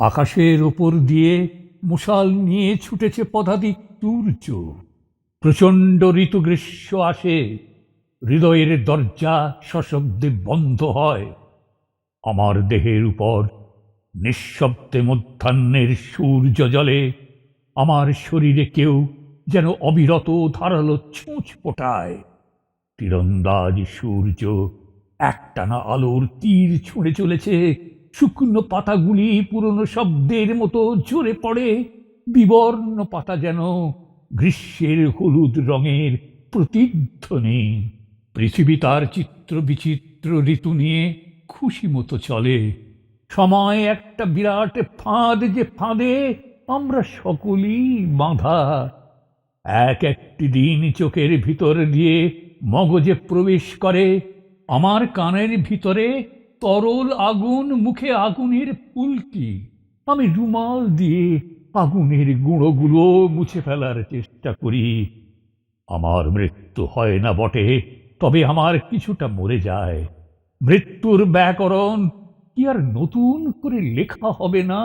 আকাশের ওপর দিয়ে মশাল নিয়ে ছুটেছে পদাতিক সূর্য প্রচণ্ড ঋতু গ্রীষ্ম আসে। হৃদয়ের দরজা সশব্দে বন্ধ হয়। আমার দেহের উপর নিঃশব্দে মধ্যাহ্নের সূর্য জলে আমার শরীরে কেউ যেন অবিরত ধারালো ছুঁচ ফোটায়। তীরন্দাজ সূর্য একটানা আলোর তীর ছুঁড়ে চলেছে। শুকনো পাতাগুলি পুরনো শব্দের মতো ঝরে পড়ে। বিবর্ণ পাতা যেন গ্রীষ্মের হলুদ রঙের প্রতিধ্বনি। পৃথিবী তার চিত্র বিচিত্র ঋতু নিয়ে খুশি মতো চলে। সময় একটা বিরাট ফাঁদ যে ফাঁদে আমরা সকলেই বাঁধা। এক একটি দিন চোখের ভিতর দিয়ে মগজে প্রবেশ করে, আমার কানের ভিতরে তরল আগুন মুখে আগুনের পুলকি। আমি রুমাল দিয়ে আগুনের গুঁড়োগুলো মুছে ফেলার চেষ্টা করি। আমার মৃত্যু হয় না বটে, তবে আমার কিছুটা মরে যায়। মৃত্যুর ব্যাকরণ কি আর নতুন করে লেখা হবে না?